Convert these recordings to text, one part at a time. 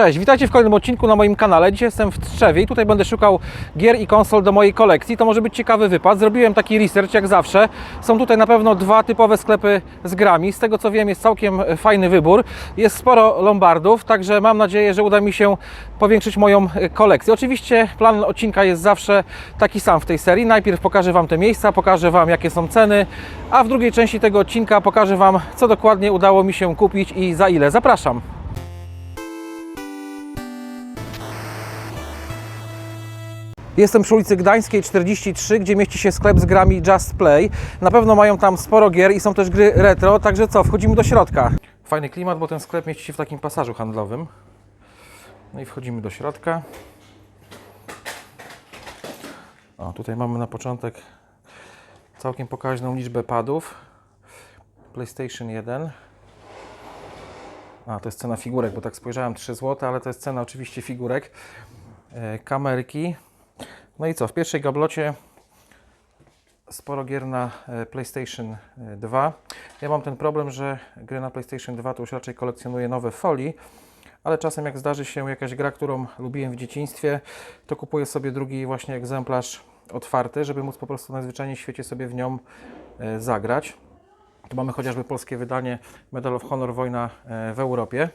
Cześć, witajcie w kolejnym odcinku na moim kanale. Dzisiaj jestem w Trzewie i tutaj będę szukał gier i konsol do mojej kolekcji. To może być ciekawy wypad. Zrobiłem taki research jak zawsze. Są tutaj na pewno dwa typowe sklepy z grami. Z tego co wiem jest całkiem fajny wybór. Jest sporo lombardów, także mam nadzieję, że uda mi się powiększyć moją kolekcję. Oczywiście plan odcinka jest zawsze taki sam w tej serii. Najpierw pokażę Wam te miejsca, pokażę Wam jakie są ceny, a w drugiej części tego odcinka pokażę Wam co dokładnie udało mi się kupić i za ile. Zapraszam. Jestem przy ulicy Gdańskiej 43, gdzie mieści się sklep z grami Just Play. Na pewno mają tam sporo gier i są też gry retro, także co, wchodzimy do środka. Fajny klimat, bo ten sklep mieści się w takim pasażu handlowym. No i wchodzimy do środka. O, tutaj mamy na początek całkiem pokaźną liczbę padów. PlayStation 1. A, to jest cena figurek, bo tak spojrzałem 3 zł, ale to jest cena oczywiście figurek. E, kamerki. No i co, w pierwszej gablocie sporo gier na e, PlayStation 2. Ja mam ten problem, że gry na PlayStation 2 to już raczej kolekcjonuję nowe folii, ale czasem jak zdarzy się jakaś gra, którą lubiłem w dzieciństwie, to kupuję sobie drugi właśnie egzemplarz otwarty, żeby móc po prostu najzwyczajniej w świecie sobie w nią e, zagrać. Tu mamy chociażby polskie wydanie Medal of Honor Wojna e, w Europie.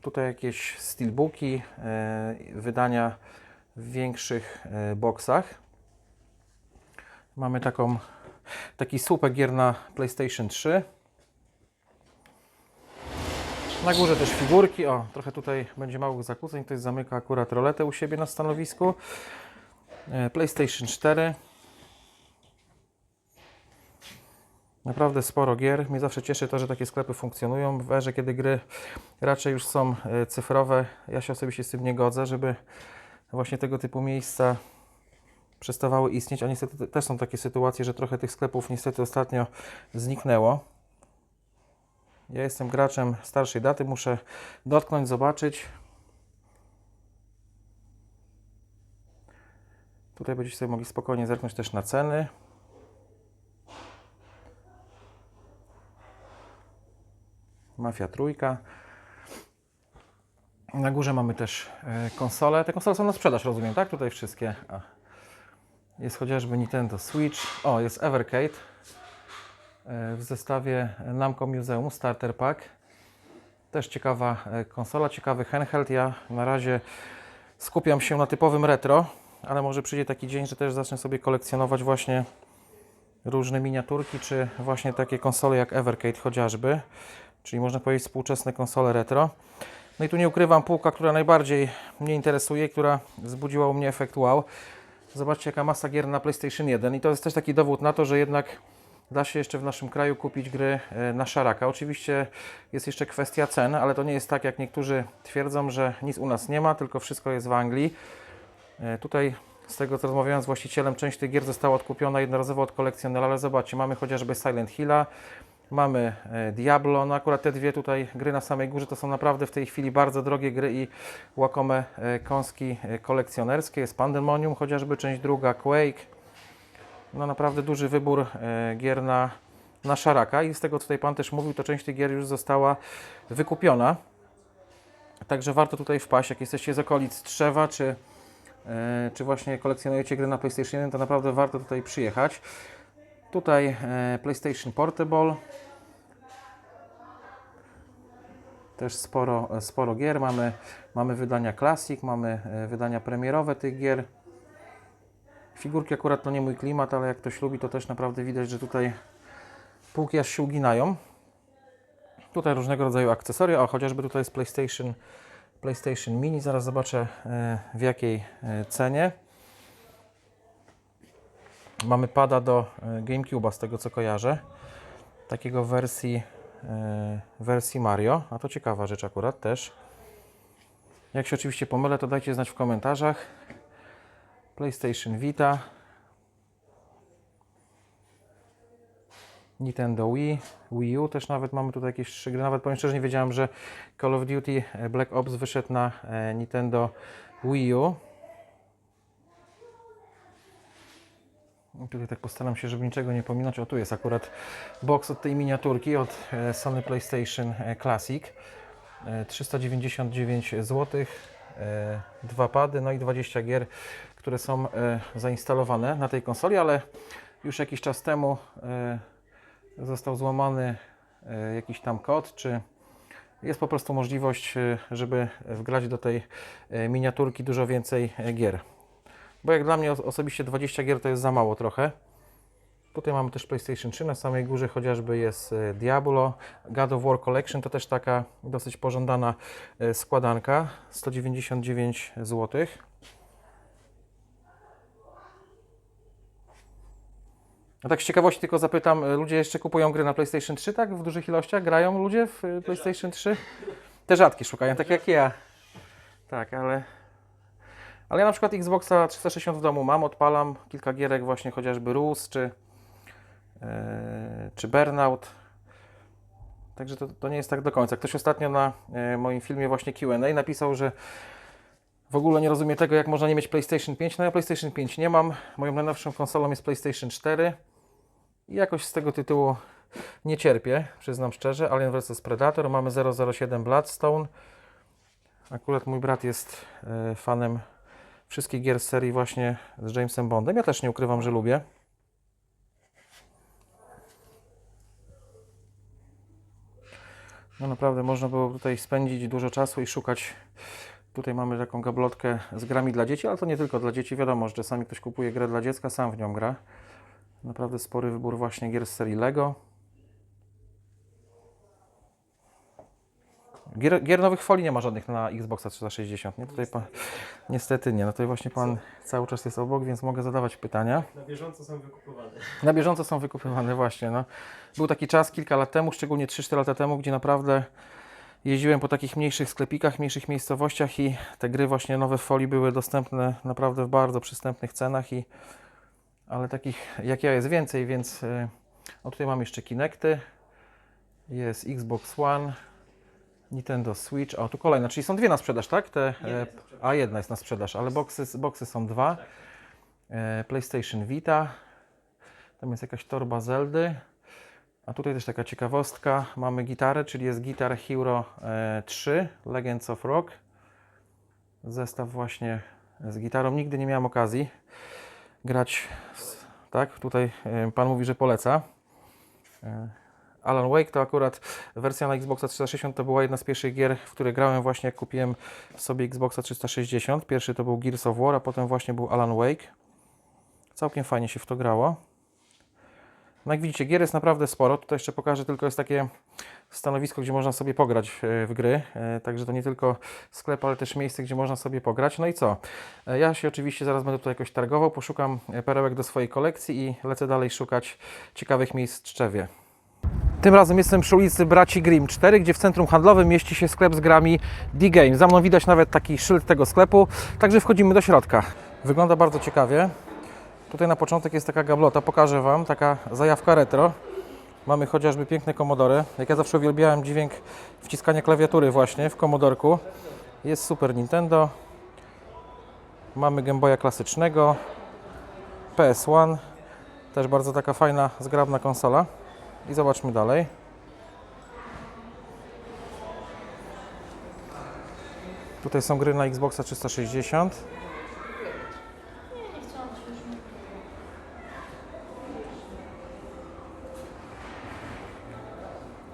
Tutaj jakieś steelbooki, e, wydania w większych e, boksach. Mamy taką, taki słupek gier na PlayStation 3. Na górze też figurki. O, trochę tutaj będzie małych zakłóceń. Ktoś zamyka akurat roletę u siebie na stanowisku. E, PlayStation 4. Naprawdę sporo gier. Mnie zawsze cieszy to, że takie sklepy funkcjonują. W erze, kiedy gry raczej już są e, cyfrowe, ja się osobiście z tym nie godzę, żeby właśnie tego typu miejsca przestawały istnieć, a niestety te- też są takie sytuacje, że trochę tych sklepów niestety ostatnio zniknęło. Ja jestem graczem starszej daty, muszę dotknąć, zobaczyć. Tutaj będziecie sobie mogli spokojnie zerknąć też na ceny. Mafia trójka. Na górze mamy też e, konsole. Te konsole są na sprzedaż, rozumiem, tak? Tutaj wszystkie. Jest chociażby Nintendo Switch. O, jest Evercade. E, W zestawie Namco Museum Starter Pack. Też ciekawa e, konsola, ciekawy handheld. Ja na razie skupiam się na typowym retro, ale może przyjdzie taki dzień, że też zacznę sobie kolekcjonować właśnie różne miniaturki, czy właśnie takie konsole jak Evercade chociażby, czyli można powiedzieć współczesne konsole retro. No i tu nie ukrywam półka, która najbardziej mnie interesuje, która wzbudziła u mnie efekt wow. Zobaczcie jaka masa gier na PlayStation 1 i to jest też taki dowód na to, że jednak da się jeszcze w naszym kraju kupić gry e, na szaraka. Oczywiście jest jeszcze kwestia cen, ale to nie jest tak jak niektórzy twierdzą, że nic u nas nie ma, tylko wszystko jest w Anglii. E, Tutaj z tego co rozmawiałem z właścicielem, część tych gier została odkupiona jednorazowo od kolekcjonera, ale zobaczcie, mamy chociażby Silent Hilla, mamy e, Diablo, no akurat te dwie tutaj gry na samej górze to są naprawdę w tej chwili bardzo drogie gry i łakome e, kąski e, kolekcjonerskie. Jest Pandemonium chociażby, część druga, Quake. No naprawdę duży wybór gier na, na szaraka i z tego co tutaj Pan też mówił, to część tych gier już została wykupiona. Także warto tutaj wpaść, jak jesteście z okolic Trzewa, czy, czy właśnie kolekcjonujecie gry na PlayStation 1, to naprawdę warto tutaj przyjechać. Tutaj e, PlayStation Portable. Też sporo, sporo gier. Mamy, mamy wydania Classic, mamy e, wydania premierowe tych gier. Figurki akurat to nie mój klimat, ale jak ktoś lubi, to też naprawdę widać, że tutaj półki aż się uginają. Tutaj różnego rodzaju akcesoria, o chociażby tutaj jest PlayStation, PlayStation Mini. Zaraz zobaczę e, w jakiej e, cenie. Mamy pada do e, GameCube'a z tego co kojarzę. Takiego wersji, e, wersji Mario. A to ciekawa rzecz akurat też. Jak się oczywiście pomylę, to dajcie znać w komentarzach. PlayStation Vita. Nintendo Wii, Wii U też nawet mamy tutaj jakieś trzy gry. Nawet powiem szczerze, nie wiedziałem, że Call of Duty e, Black Ops wyszedł na Nintendo Wii U. Tutaj tak postaram się, żeby niczego nie pominąć. O, tu jest akurat box od tej miniaturki od e, Sony PlayStation e, Classic. e, 399 zł, e, dwa pady, no i 20 gier, które są zainstalowane na tej konsoli, ale już jakiś czas temu został złamany jakiś tam kod, czy jest po prostu możliwość, żeby wgrać do tej miniaturki dużo więcej gier. Bo jak dla mnie os- osobiście 20 gier to jest za mało trochę. Tutaj mamy też PlayStation 3, na samej górze chociażby jest e, Diablo, God of War Collection, to też taka dosyć pożądana e, składanka, 199 zł. A tak z ciekawości tylko zapytam, e, ludzie jeszcze kupują gry na PlayStation 3, tak? W dużych ilościach grają ludzie w PlayStation 3? Te rzadkie szukają, tak jak ja. Tak, ale... Ale ja na przykład Xboxa 360 w domu mam, odpalam kilka gierek właśnie chociażby Rus czy, e, czy Burnout. Także to, to nie jest tak do końca. Ktoś ostatnio na e, moim filmie właśnie Q&A napisał, że w ogóle nie rozumie tego, jak można nie mieć PlayStation 5. No ja PlayStation 5 nie mam. Moją najnowszą konsolą jest PlayStation 4. I jakoś z tego tytułu nie cierpię, przyznam szczerze. Alien vs Predator, mamy 007 Bloodstone. Akurat mój brat jest e, fanem wszystkich gier z serii właśnie z Jamesem Bondem. Ja też nie ukrywam, że lubię. No naprawdę można było tutaj spędzić dużo czasu i szukać. Tutaj mamy taką gablotkę z grami dla dzieci, ale to nie tylko dla dzieci. Wiadomo, że czasami ktoś kupuje grę dla dziecka, sam w nią gra. Naprawdę spory wybór właśnie gier z serii Lego. Gier, gier nowych folii nie ma żadnych na Xboxa 360, nie? Tutaj pan, niestety nie. No tutaj właśnie pan cały czas jest obok, więc mogę zadawać pytania. Na bieżąco są wykupywane. Na bieżąco są wykupywane właśnie. No. Był taki czas kilka lat temu, szczególnie 3-4 lata temu, gdzie naprawdę jeździłem po takich mniejszych sklepikach, mniejszych miejscowościach i te gry właśnie nowe w folii były dostępne naprawdę w bardzo przystępnych cenach i ale takich jak ja jest więcej, więc y, o tutaj mam jeszcze Kinecty, jest Xbox One, Nintendo Switch, o tu kolejna, czyli są dwie na sprzedaż, tak? Te, Jedna e, jest na sprzedaż. a jedna jest na sprzedaż, ale boxy, boxy są dwa. E, PlayStation Vita, tam jest jakaś torba Zeldy. A tutaj też taka ciekawostka. Mamy gitarę, czyli jest Guitar Hero e, 3 Legends of Rock. Zestaw właśnie z gitarą. Nigdy nie miałem okazji grać. z- Tak, tutaj e, pan mówi, że poleca. E, Alan Wake to akurat wersja na Xboxa 360 to była jedna z pierwszych gier, w które grałem właśnie jak kupiłem sobie Xboxa 360. Pierwszy to był Gears of War, a potem właśnie był Alan Wake. Całkiem fajnie się w to grało. No jak widzicie, gier jest naprawdę sporo. Tutaj jeszcze pokażę, tylko jest takie stanowisko, gdzie można sobie pograć e, w gry. E, Także to nie tylko sklep, ale też miejsce, gdzie można sobie pograć. No i co? E, Ja się oczywiście zaraz będę tutaj jakoś targował, poszukam perełek do swojej kolekcji i lecę dalej szukać ciekawych miejsc w Tczewie. Tym razem jestem przy ulicy Braci Grimm 4, gdzie w centrum handlowym mieści się sklep z grami D-Game. Za mną widać nawet taki szyld tego sklepu, także wchodzimy do środka. Wygląda bardzo ciekawie. Tutaj na początek jest taka gablota, pokażę Wam, taka zajawka retro. Mamy chociażby piękne komodory. Jak ja zawsze uwielbiałem dźwięk wciskania klawiatury właśnie w komodorku. Jest Super Nintendo. Mamy Game Boya klasycznego. PS1. Też bardzo taka fajna, zgrabna konsola. I zobaczmy dalej. Tutaj są gry na Xboxa 360.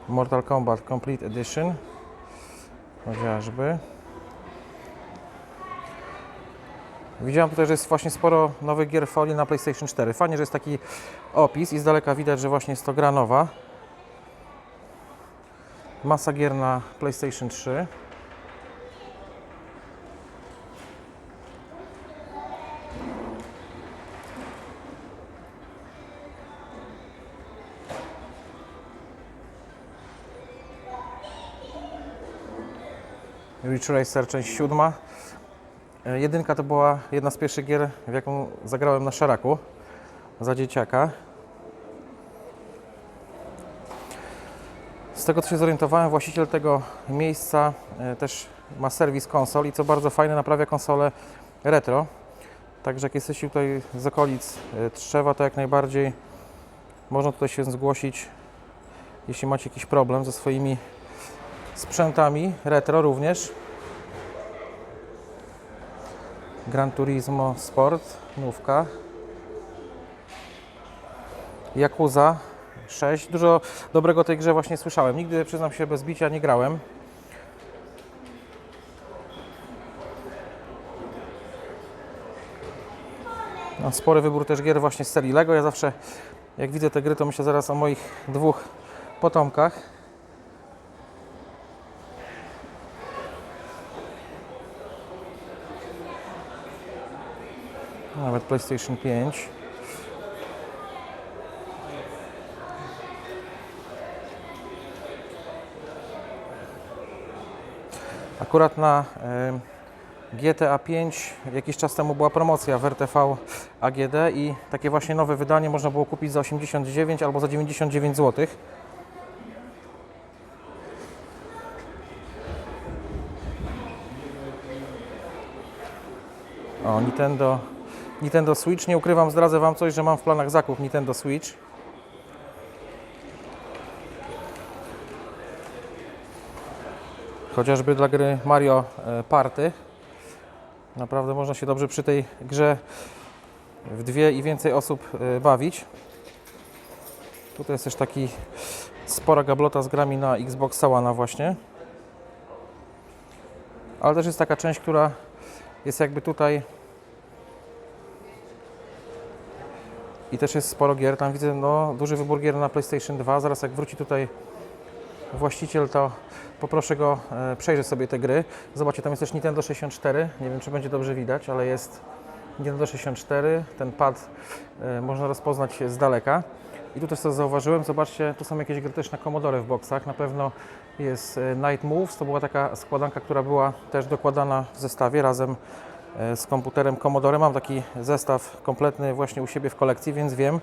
Mortal Kombat Complete Edition. Chociażby. Widziałem tutaj, że jest właśnie sporo nowych gier folii na PlayStation 4. Fajnie, że jest taki opis i z daleka widać, że właśnie jest to gra nowa. Masa gier na PlayStation 3. Ridge Racer część siódma. E, Jedynka to była jedna z pierwszych gier, w jaką zagrałem na szaraku za dzieciaka. Z tego co się zorientowałem, właściciel tego miejsca e, też ma serwis konsol i co bardzo fajne, naprawia konsole retro. Także jak jesteście tutaj z okolic e, Trzewa, to jak najbardziej można tutaj się zgłosić, jeśli macie jakiś problem ze swoimi sprzętami retro również. Gran Turismo Sport, nówka. Yakuza 6. Dużo dobrego tej grze właśnie słyszałem. Nigdy, przyznam się, bez bicia nie grałem. No, spory wybór też gier właśnie z serii LEGO. Ja zawsze, jak widzę te gry, to myślę zaraz o moich dwóch potomkach. Nawet PlayStation 5. Akurat na GTA 5 jakiś czas temu była promocja w RTV AGD i takie właśnie nowe wydanie można było kupić za 89 albo za 99 zł. O, Nintendo, Nintendo Switch. Nie ukrywam, zdradzę Wam coś, że mam w planach zakup Nintendo Switch. Chociażby dla gry Mario e, Party. Naprawdę można się dobrze przy tej grze w dwie i więcej osób e, bawić. Tutaj jest też taki spora gablota z grami na Xbox One właśnie. Ale też jest taka część, która jest jakby tutaj i też jest sporo gier. Tam widzę no, duży wybór gier na PlayStation 2. Zaraz jak wróci tutaj właściciel, to poproszę go, e, przejrzeć sobie te gry. Zobaczcie, tam jest też Nintendo 64. Nie wiem, czy będzie dobrze widać, ale jest Nintendo 64. Ten pad e, można rozpoznać z daleka. I tu też co zauważyłem, zobaczcie, tu są jakieś gry też na Commodore w boksach. Na pewno jest e, Night Moves, to była taka składanka, która była też dokładana w zestawie razem z komputerem Commodore. Mam taki zestaw kompletny właśnie u siebie w kolekcji, więc wiem.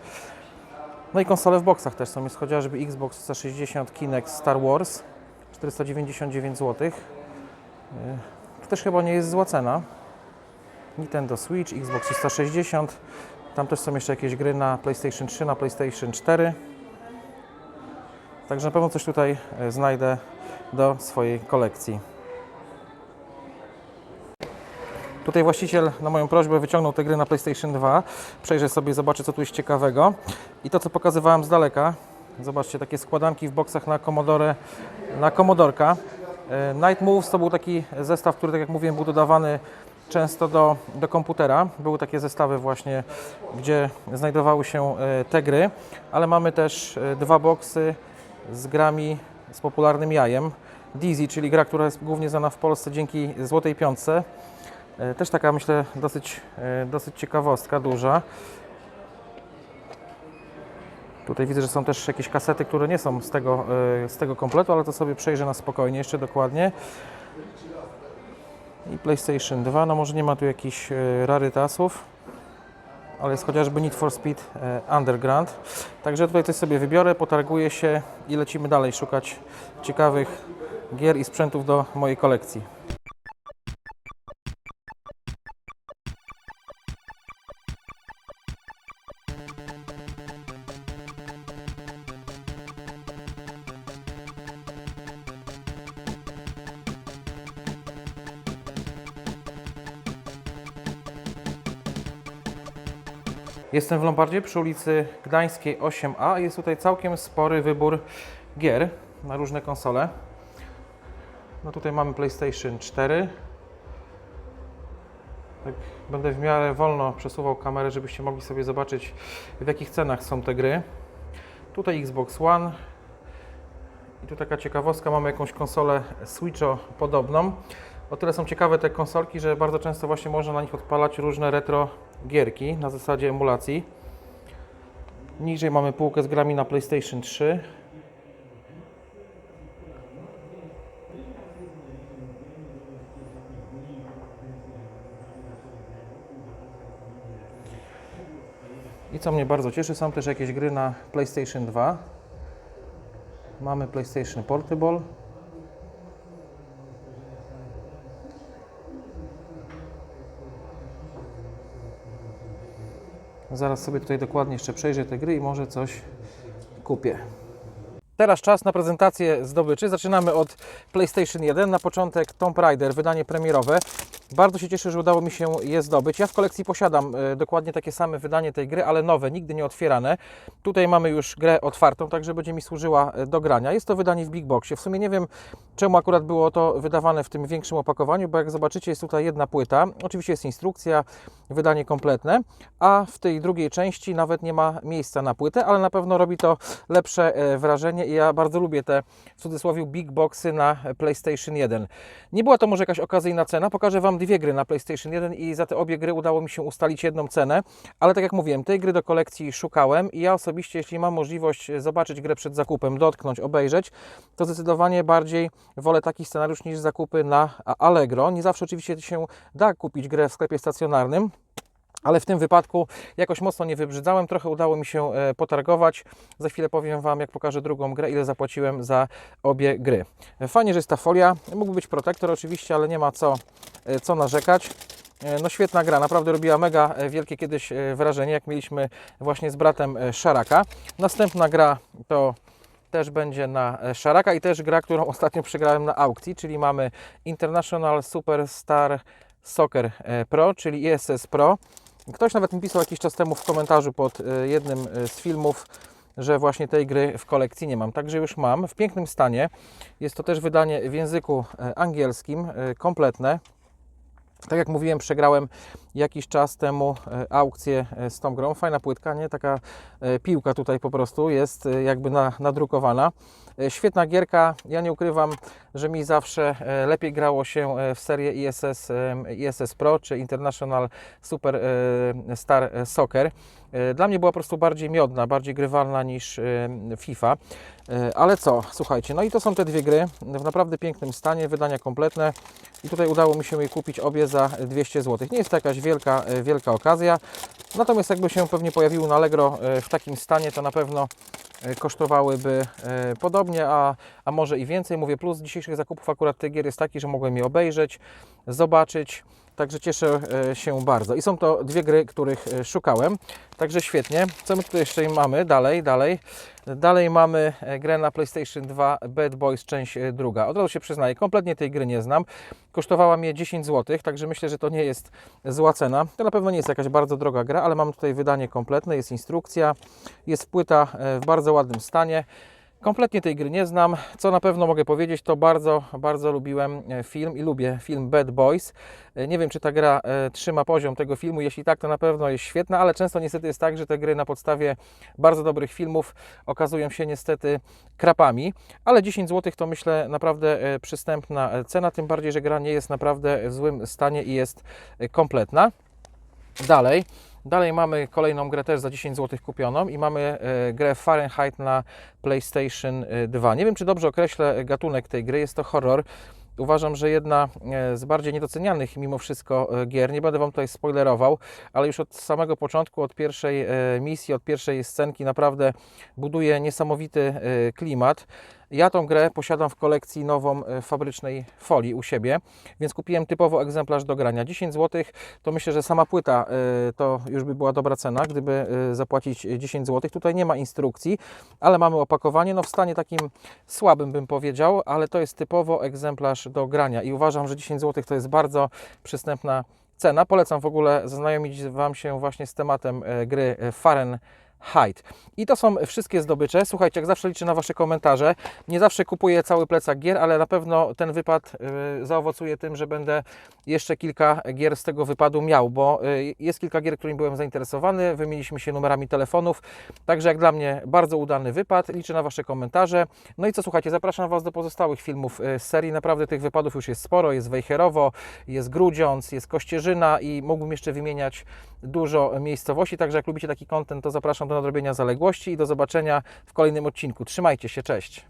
No i konsole w boksach też są, jest chociażby Xbox 360 Kinect Star Wars 499 zł. To też chyba nie jest zła cena. Nintendo Switch, Xbox 360. Tam też są jeszcze jakieś gry na PlayStation 3, na PlayStation 4. Także na pewno coś tutaj e, znajdę do swojej kolekcji. Tutaj właściciel na moją prośbę wyciągnął te gry na PlayStation 2. Przejrzę sobie, zobaczę co tu jest ciekawego. I to co pokazywałem z daleka. Zobaczcie, takie składanki w boksach na Commodore, na Commodorka. E, Night Moves to był taki zestaw, który tak jak mówiłem był dodawany często do, do komputera. Były takie zestawy właśnie, gdzie znajdowały się e, te gry, ale mamy też e, dwa boksy z grami z popularnym jajem. Dizzy, czyli gra, która jest głównie znana w Polsce dzięki Złotej Piątce. E, Też taka myślę dosyć, e, dosyć ciekawostka, duża. Tutaj widzę, że są też jakieś kasety, które nie są z tego, e, z tego kompletu, ale to sobie przejrzę na spokojnie, jeszcze dokładnie. I PlayStation 2, no może nie ma tu jakichś rarytasów, ale jest chociażby Need for Speed Underground. Także tutaj coś sobie wybiorę, potarguję się i lecimy dalej szukać ciekawych gier i sprzętów do mojej kolekcji. Jestem w Lombardzie przy ulicy Gdańskiej 8A. Jest tutaj całkiem spory wybór gier na różne konsole. No tutaj mamy PlayStation 4. Tak, będę w miarę wolno przesuwał kamerę, żebyście mogli sobie zobaczyć w jakich cenach są te gry. Tutaj Xbox One. I tu taka ciekawostka, mamy jakąś konsolę Switcho podobną. O tyle są ciekawe te konsolki, że bardzo często właśnie można na nich odpalać różne retro gierki na zasadzie emulacji. Niżej mamy półkę z grami na PlayStation 3. I co mnie bardzo cieszy, są też jakieś gry na PlayStation 2. Mamy PlayStation Portable. Zaraz sobie tutaj dokładnie jeszcze przejrzę te gry i może coś kupię. Teraz czas na prezentację zdobyczy. Zaczynamy od PlayStation 1. Na początek Tomb Raider, wydanie premierowe. Bardzo się cieszę, że udało mi się je zdobyć. Ja w kolekcji posiadam e, dokładnie takie same wydanie tej gry, ale nowe, nigdy nie otwierane. Tutaj mamy już grę otwartą, także będzie mi służyła e, do grania. Jest to wydanie w Big Boxie. W sumie nie wiem, czemu akurat było to wydawane w tym większym opakowaniu, bo jak zobaczycie, jest tutaj jedna płyta. Oczywiście jest instrukcja, wydanie kompletne, a w tej drugiej części nawet nie ma miejsca na płytę, ale na pewno robi to lepsze e, wrażenie i ja bardzo lubię te w cudzysłowie Big Boxy na PlayStation 1. Nie była to może jakaś okazyjna cena, pokażę Wam dwie gry na PlayStation 1 i za te obie gry udało mi się ustalić jedną cenę, ale tak jak mówiłem, tej gry do kolekcji szukałem i ja osobiście, jeśli mam możliwość zobaczyć grę przed zakupem, dotknąć, obejrzeć, to zdecydowanie bardziej wolę taki scenariusz niż zakupy na Allegro. Nie zawsze oczywiście się da kupić grę w sklepie stacjonarnym, ale w tym wypadku jakoś mocno nie wybrzydzałem, trochę udało mi się e, potargować. Za chwilę powiem Wam, jak pokażę drugą grę, ile zapłaciłem za obie gry. Fajnie, że jest ta folia. Mógł być protektor oczywiście, ale nie ma co, e, co narzekać. E, No świetna gra, naprawdę robiła mega e, wielkie kiedyś e, wrażenie, jak mieliśmy właśnie z bratem e, Szaraka. Następna gra to też będzie na e, Szaraka i też gra, którą ostatnio przegrałem na aukcji, czyli mamy International Superstar Soccer e, Pro, czyli ISS Pro. Ktoś nawet mi pisał jakiś czas temu w komentarzu pod e, jednym e, z filmów, że właśnie tej gry w kolekcji nie mam. Także już mam w pięknym stanie. Jest to też wydanie w języku e, angielskim, kompletne. Tak jak mówiłem, przegrałem jakiś czas temu e, aukcję e, z tą grą. Fajna płytka, nie? Taka e, piłka tutaj po prostu jest jakby na, nadrukowana. Świetna gierka. Ja nie ukrywam, że mi zawsze lepiej grało się w serię ISS, ISS Pro czy International Super Star Soccer. Dla mnie była po prostu bardziej miodna, bardziej grywalna niż FIFA. Ale co, słuchajcie, no i to są te dwie gry w naprawdę pięknym stanie, wydania kompletne i tutaj udało mi się je kupić obie za 200 zł. Nie jest to jakaś wielka, e, wielka okazja, natomiast jakby się pewnie pojawiły na Allegro e, w takim stanie, to na pewno e, kosztowałyby podobnie, a, a może i więcej. Mówię, plus dzisiejszych zakupów akurat tych gier jest taki, że mogłem je obejrzeć, zobaczyć, Także cieszę e, się bardzo. I są to dwie gry, których e, szukałem. Także świetnie. Co my tutaj jeszcze mamy? Dalej, dalej. Dalej mamy e, grę na PlayStation 2 Bad Boys część druga. Od razu się przyznaję, kompletnie tej gry nie znam. Kosztowała mnie 10 zł, także myślę, że to nie jest zła cena. To na pewno nie jest jakaś bardzo droga gra, ale mam tutaj wydanie kompletne, jest instrukcja, jest płyta w bardzo ładnym stanie. Kompletnie tej gry nie znam. Co na pewno mogę powiedzieć, to bardzo, bardzo lubiłem e, film i lubię film Bad Boys. E, Nie wiem, czy ta gra e, trzyma poziom tego filmu. Jeśli tak, to na pewno jest świetna, ale często niestety jest tak, że te gry na podstawie bardzo dobrych filmów okazują się niestety krapami. Ale 10 zł to myślę naprawdę przystępna cena, tym bardziej, że gra nie jest naprawdę w złym stanie i jest kompletna. Dalej. Dalej mamy kolejną grę też za 10 zł kupioną i mamy e, grę Fahrenheit na PlayStation e, 2. Nie wiem, czy dobrze określę gatunek tej gry. Jest to horror. Uważam, że jedna e, z bardziej niedocenianych mimo wszystko e, gier, nie będę Wam tutaj spoilerował, ale już od samego początku, od pierwszej e, misji, od pierwszej scenki naprawdę buduje niesamowity e, klimat. Ja tą grę posiadam w kolekcji nową e, fabrycznej folii u siebie, więc kupiłem typowo egzemplarz do grania. 10 zł to myślę, że sama płyta e, to już by była dobra cena, gdyby e, zapłacić 10 zł. Tutaj nie ma instrukcji, ale mamy opakowanie, no w stanie takim słabym bym powiedział, ale to jest typowo egzemplarz do grania i uważam, że 10 zł to jest bardzo przystępna cena. Polecam w ogóle zaznajomić Wam się właśnie z tematem gry e, Fahrenheit. I to są wszystkie zdobycze. Słuchajcie, jak zawsze liczę na Wasze komentarze. Nie zawsze kupuję cały plecak gier, ale na pewno ten wypad y, zaowocuje tym, że będę jeszcze kilka gier z tego wypadu miał, bo y, jest kilka gier, którymi byłem zainteresowany. Wymieniliśmy się numerami telefonów. Także jak dla mnie bardzo udany wypad. Liczę na Wasze komentarze. No i co słuchajcie, zapraszam Was do pozostałych filmów y, z serii. Naprawdę tych wypadów już jest sporo. Jest Wejherowo, jest Grudziądz, jest Kościerzyna i mógłbym jeszcze wymieniać dużo miejscowości. Także jak lubicie taki content, to zapraszam do nadrobienia zaległości i do zobaczenia w kolejnym odcinku. Trzymajcie się, cześć!